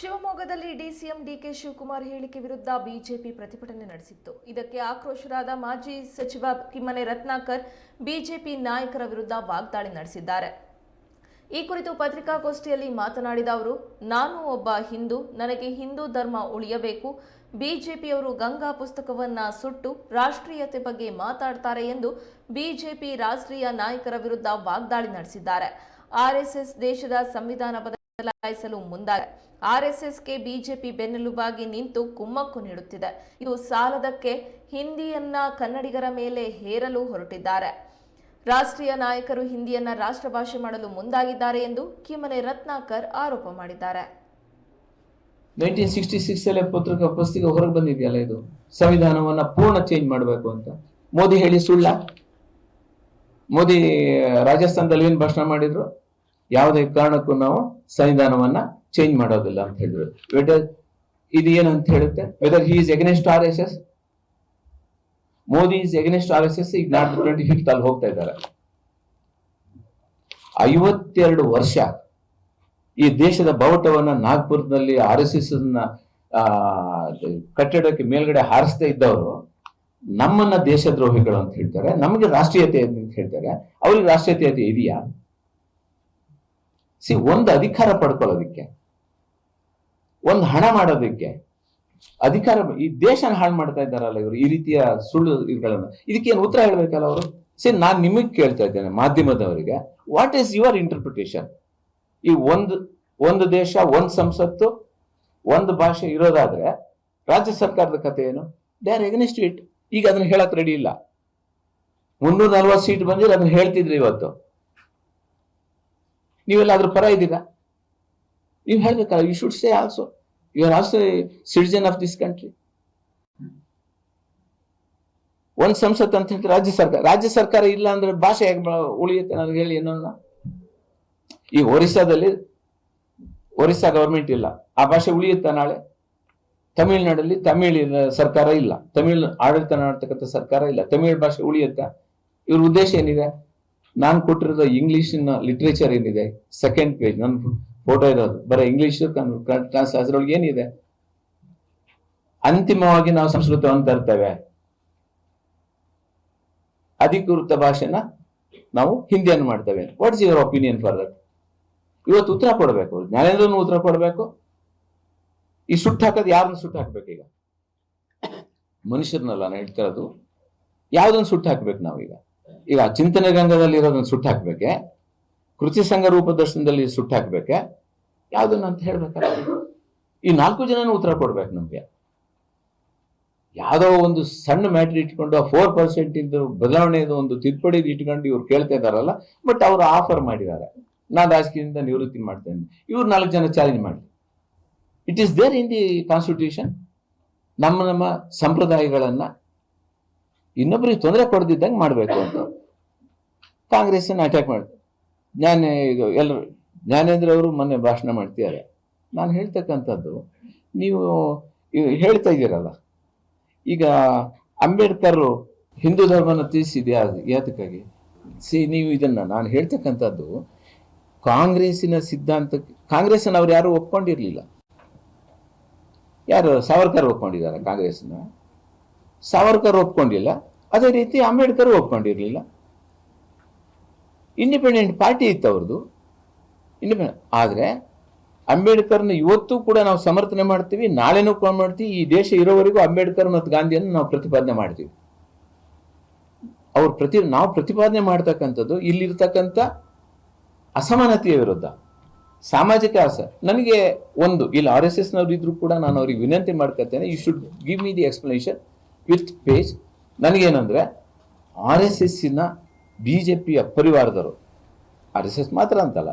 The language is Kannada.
ಶಿವಮೊಗ್ಗದಲ್ಲಿ ಡಿಸಿಎಂ ಡಿಕೆ ಶಿವಕುಮಾರ್ ಹೇಳಿಕೆ ವಿರುದ್ಧ ಬಿಜೆಪಿ ಪ್ರತಿಭಟನೆ ನಡೆಸಿತ್ತು. ಇದಕ್ಕೆ ಆಕ್ರೋಶರಾದ ಮಾಜಿ ಸಚಿವ ಕಿಮ್ಮನೆ ರತ್ನಾಕರ್ ಬಿಜೆಪಿ ನಾಯಕರ ವಿರುದ್ಧ ವಾಗ್ದಾಳಿ ನಡೆಸಿದ್ದಾರೆ. ಈ ಕುರಿತು ಪತ್ರಿಕಾಗೋಷ್ಠಿಯಲ್ಲಿ ಮಾತನಾಡಿದ ಅವರು, ನಾನು ಒಬ್ಬ ಹಿಂದೂ, ನನಗೆ ಹಿಂದೂ ಧರ್ಮ ಉಳಿಯಬೇಕು. ಬಿಜೆಪಿಯವರು ಗಂಗಾ ಪುಸ್ತಕವನ್ನ ಸುಟ್ಟು ರಾಷ್ಟ್ರೀಯತೆ ಬಗ್ಗೆ ಮಾತಾಡ್ತಾರೆ ಎಂದು ಬಿಜೆಪಿ ರಾಷ್ಟ್ರೀಯ ನಾಯಕರ ವಿರುದ್ಧ ವಾಗ್ದಾಳಿ ನಡೆಸಿದ್ದಾರೆ. ಆರ್ಎಸ್ಎಸ್ ದೇಶದ ಸಂವಿಧಾನ ಬದಲಾಯಿಸಲು ಮುಂದಾಗಿದೆ ಆರ್ಎಸ್ಎಸ್ಗೆ ಬಿಜೆಪಿ ಬೆನ್ನೆಲುಬಾಗಿ ನಿಂತು ಕುಮ್ಮಕ್ಕು ನೀಡುತ್ತಿದೆ. ಇದು ಸಾಲದಕ್ಕೆ ಹಿಂದಿಯನ್ನ ಕನ್ನಡಿಗರ ಮೇಲೆ ಹೇರಲು ಹೊರಟಿದ್ದಾರೆ. ರಾಷ್ಟ್ರೀಯ ನಾಯಕರು ಹಿಂದಿಯನ್ನ ರಾಷ್ಟ್ರ ಭಾಷೆ ಮಾಡಲು ಮುಂದಾಗಿದ್ದಾರೆ ಎಂದು ಕಿಮನೆ ರತ್ನಾಕರ್ ಆರೋಪ ಮಾಡಿದ್ದಾರೆ. ಸಿಕ್ಸ್ಟಿ ಸಿಕ್ಸ್ ಪತ್ರಿಕಾ ಪುಸ್ತಕ ಹೊರಗೆ ಬಂದಿದೆಯಲ್ಲ ಇದು? ಸಂವಿಧಾನವನ್ನ ಪೂರ್ಣ ಚೇಂಜ್ ಮಾಡಬೇಕು ಅಂತ. ಮೋದಿ ಹೇಳಿ ಸುಳ್ಳ. ಮೋದಿ ರಾಜಸ್ಥಾನದಲ್ಲಿ ಏನ್ ಭಾಷಣ ಮಾಡಿದ್ರು? ಯಾವುದೇ ಕಾರಣಕ್ಕೂ ನಾವು ಸಂವಿಧಾನವನ್ನ ಚೇಂಜ್ ಮಾಡೋದಿಲ್ಲ ಅಂತ ಹೇಳಿದ್ರು. ವೆದರ್ ಇದು ಏನಂತ ಹೇಳುತ್ತೆ? Whether he is against R S S Modi is against R S S ಈಗ ನಾಟ್ ಟ್ವೆಂಟಿ ಫಿಫ್ತ್ ಅಲ್ಲಿ ಹೋಗ್ತಾ ಇದ್ದಾರೆ. ಐವತ್ತೆರಡು ವರ್ಷ ಈ ದೇಶದ ಬಾವುಟವನ್ನ ನಾಗ್ಪುರದಲ್ಲಿ ಆರ್ ಎಸ್ ಎಸ್ ಕಟ್ಟಡಕ್ಕೆ ಮೇಲ್ಗಡೆ ಹಾರಿಸ್ತಾ ಇದ್ದವರು ನಮ್ಮನ್ನ ದೇಶದ್ರೋಹಿಗಳು ಅಂತ ಹೇಳ್ತಾರೆ. ನಮಗೆ ರಾಷ್ಟ್ರೀಯತೆ ಅಂತ ಹೇಳ್ತಾರೆ. ಅವ್ರಿಗೆ ರಾಷ್ಟ್ರೀಯತೆ ಇದೆಯಾ? ಸಿ ಒಂದು ಅಧಿಕಾರ ಪಡ್ಕೊಳ್ಳೋದಕ್ಕೆ, ಒಂದು ಹಣ ಮಾಡೋದಕ್ಕೆ, ಅಧಿಕಾರ ಈ ದೇಶನ ಹಾಳು ಮಾಡ್ತಾ ಇದ್ದಾರಲ್ಲ ಇವರು, ಈ ರೀತಿಯ ಸುಳ್ಳು ಇವುಗಳನ್ನ ಇದಕ್ಕೇನು ಉತ್ತರ ಹೇಳ್ಬೇಕಲ್ಲ ಅವರು? ಸಿ ನಾನು ನಿಮಗೆ ಕೇಳ್ತಾ ಇದ್ದೇನೆ ಮಾಧ್ಯಮದವರಿಗೆ ವಾಟ್ ಈಸ್ ಯುವರ್ ಇಂಟರ್ಪ್ರಿಟೇಷನ್ ಈ ಒಂದು ಒಂದು ದೇಶ, ಒಂದು ಸಂಸತ್ತು, ಒಂದು ಭಾಷೆ ಇರೋದಾದ್ರೆ, ರಾಜ್ಯ ಸರ್ಕಾರದ ಕಥೆ ಏನು? ದೇ ಆರ್ ಎಗನಿಸ್ಟ್ ಇಟ್ ಈಗ ಅದನ್ನ ಹೇಳಕ್ ರೆಡಿ ಇಲ್ಲ. ಮುನ್ನೂರ ನಲ್ವತ್ತು ಸೀಟ್ ಬಂದಿದ್ರೆ ಅದನ್ನ ಹೇಳ್ತಿದ್ರು ಇವತ್ತು. ನೀವೆಲ್ಲ ಅದ್ರ ಪರ ಇದ್ದೀರಾ? ನೀವು ಹೇಳ್ಬೇಕಲ್ಲ you should say also you are also citizen of this country ಒಂದ್ ಸಂಸತ್ ಅಂತ ಹೇಳ್ತಾರೆ, ರಾಜ್ಯ ಸರ್ಕಾರ. ರಾಜ್ಯ ಸರ್ಕಾರ ಇಲ್ಲ ಅಂದ್ರೆ ಭಾಷೆ ಹೇಗೆ ಉಳಿಯುತ್ತೆ ನನಗೆ ಹೇಳಿ ಏನನ್ನ ಈ ಒರಿಸ್ಸಾದಲ್ಲಿ, ಒರಿಸ್ಸಾ ಗವರ್ಮೆಂಟ್ ಇಲ್ಲ. ಆ ಭಾಷೆ ಉಳಿಯುತ್ತಾ ನಾಳೆ? ತಮಿಳ್ನಾಡಲ್ಲಿ ತಮಿಳ್ ಸರ್ಕಾರ ಇಲ್ಲ. ತಮಿಳ್ ಆಡಳಿತ ಮಾಡ್ತಕ್ಕಂಥ ಸರ್ಕಾರ ಇಲ್ಲ. ತಮಿಳ್ ಭಾಷೆ ಉಳಿಯುತ್ತಾ? ಇವ್ರ ಉದ್ದೇಶ ಏನಿದೆ? ನಾನು ಕೊಟ್ಟಿರೋದು ಇಂಗ್ಲಿಷಿನ ಲಿಟ್ರೇಚರ್ ಏನಿದೆ? ಸೆಕೆಂಡ್ ಪೇಜ್ ನನ್ನ ಫೋಟೋ ಇರೋದು. ಬರೀ ಇಂಗ್ಲಿಷ್ ಟ್ರಾನ್ಸ್ ಅದ್ರೊಳಗೆ ಏನಿದೆ? ಅಂತಿಮವಾಗಿ ನಾವು ಸಂಸ್ಕೃತವನ್ನು ತರ್ತೇವೆ. ಅಧಿಕೃತ ಭಾಷೆನ ನಾವು ಹಿಂದಿಯನ್ನು ಮಾಡ್ತೇವೆ. What is your opinion for that ಇವತ್ತು ಉತ್ತರ ಕೊಡಬೇಕು. ಜ್ಞಾನೇಂದ್ರನು ಉತ್ತರ ಕೊಡಬೇಕು. ಈ ಸುಟ್ಟು ಹಾಕೋದು ಯಾರನ್ನ ಸುಟ್ಟು ಹಾಕ್ಬೇಕು ಈಗ? ಮನುಷ್ಯರನ್ನಲ್ಲ, ನಾನು ಹೇಳ್ತಿರೋದು ಯಾವ್ದನ್ನ ಸುಟ್ಟು ಹಾಕ್ಬೇಕು ನಾವೀಗ? ಈಗ ಚಿಂತನೆ ರಂಗದಲ್ಲಿ ಇರೋದನ್ನ ಸುಟ್ಟು ಹಾಕ್ಬೇಕೆ? ಕೃತಿ ಸಂಘ ರೂಪದರ್ಶನದಲ್ಲಿ ಸುಟ್ಟು ಹಾಕ್ಬೇಕೆ? ಯಾವ್ದನ್ನ ಅಂತ ಹೇಳ್ಬೇಕಲ್ಲ ಈ ನಾಲ್ಕು ಜನನೂ ಉತ್ತರ ಕೊಡ್ಬೇಕು ನಮ್ಗೆ. ಯಾವುದೋ ಒಂದು ಸಣ್ಣ ಮ್ಯಾಟ್ರ್ ಇಟ್ಕೊಂಡು ಫೋರ್ ಪರ್ಸೆಂಟ್ ಇಂದು ಬದಲಾವಣೆದು ಒಂದು ತಿದ್ದುಪಡಿ ಇಟ್ಕೊಂಡು ಇವ್ರು ಕೇಳ್ತಾ ಇದಾರಲ್ಲ ಬಟ್ ಅವರು ಆಫರ್ ಮಾಡಿದ್ದಾರೆ. ನಾನು ರಾಜಕೀಯದಿಂದ ನಿವೃತ್ತಿ ಮಾಡ್ತೇನೆ. ಇವ್ರು ನಾಲ್ಕು ಜನ ಚಾಲೆಂಜ್ ಮಾಡಿ it is there in the constitution ನಮ್ಮ ನಮ್ಮ ಸಂಪ್ರದಾಯಗಳನ್ನ ಇನ್ನೊಬ್ಬರಿಗೆ ತೊಂದರೆ ಕೊಡದಿದ್ದಂಗೆ ಮಾಡಬೇಕು ಅಂತ. ಕಾಂಗ್ರೆಸ್ಸನ್ನು ಅಟ್ಯಾಕ್ ಮಾಡಿ, ಜ್ಞಾನ ಇದು ಎಲ್ಲರೂ, ಜ್ಞಾನೇಂದ್ರ ಅವರು ಮೊನ್ನೆ ಭಾಷಣ ಮಾಡ್ತಿದ್ದಾರೆ. ನಾನು ಹೇಳ್ತಕ್ಕಂಥದ್ದು, ನೀವು ಹೇಳ್ತಾ ಇದ್ದೀರಲ್ಲ, ಈಗ ಅಂಬೇಡ್ಕರ್ ಹಿಂದೂ ಧರ್ಮನ ತಿಳಿಸಿದೆ ಯಾತಕ್ಕಾಗಿ? ಸಿ, ನೀವು ಇದನ್ನು, ನಾನು ಹೇಳ್ತಕ್ಕಂಥದ್ದು, ಕಾಂಗ್ರೆಸ್ಸಿನ ಸಿದ್ಧಾಂತಕ್ಕೆ ಕಾಂಗ್ರೆಸ್ಸನ್ನು ಅವ್ರು ಯಾರು ಒಪ್ಕೊಂಡಿರಲಿಲ್ಲ. ಯಾರು, ಸಾವರ್ಕರ್ ಒಪ್ಕೊಂಡಿದ್ದಾರೆ ಕಾಂಗ್ರೆಸ್ನ ಸಾವರ್ಕರ್ ಒಪ್ಕೊಂಡಿಲ್ಲ. ಅದೇ ರೀತಿ ಅಂಬೇಡ್ಕರ್ ಒಪ್ಕೊಂಡಿರಲಿಲ್ಲ. ಇಂಡಿಪೆಂಡೆಂಟ್ ಪಾರ್ಟಿ ಇತ್ತು ಅವ್ರದ್ದು ಇಂಡಿಪೆಂಡೆಂಟ್ ಆದರೆ ಅಂಬೇಡ್ಕರ್ನ ಇವತ್ತು ಕೂಡ ನಾವು ಸಮರ್ಥನೆ ಮಾಡ್ತೀವಿ, ನಾಳೆನೂ ಕೂಡ ಮಾಡ್ತೀವಿ, ಈ ದೇಶ ಇರೋವರೆಗೂ ಅಂಬೇಡ್ಕರ್ ಮತ್ತು ಗಾಂಧಿಯನ್ನು ನಾವು ಪ್ರತಿಪಾದನೆ ಮಾಡ್ತೀವಿ. ಅವ್ರು ಪ್ರತಿ ನಾವು ಪ್ರತಿಪಾದನೆ ಮಾಡ್ತಕ್ಕಂಥದ್ದು ಇಲ್ಲಿರ್ತಕ್ಕಂಥ ಅಸಮಾನತೆಯ ವಿರುದ್ಧ. ಸಾಮಾಜಿಕ ಆಸ. ನನಗೆ ಒಂದು, ಇಲ್ಲಿ ಆರ್ ಎಸ್ ಎಸ್ ನವ್ರು ಇದ್ರು ಕೂಡ ನಾನು ಅವ್ರಿಗೆ ವಿನಂತಿ ಮಾಡ್ಕೊತೇನೆ you should give me the explanation with page ನನಗೇನಂದ್ರೆ R S ಎಸ್ಸಿನ ಬಿ ಜೆ ಪಿಯ ಪರಿವಾರದವರು. ಆರ್ ಎಸ್ ಎಸ್ ಮಾತ್ರ ಅಂತಲ್ಲ.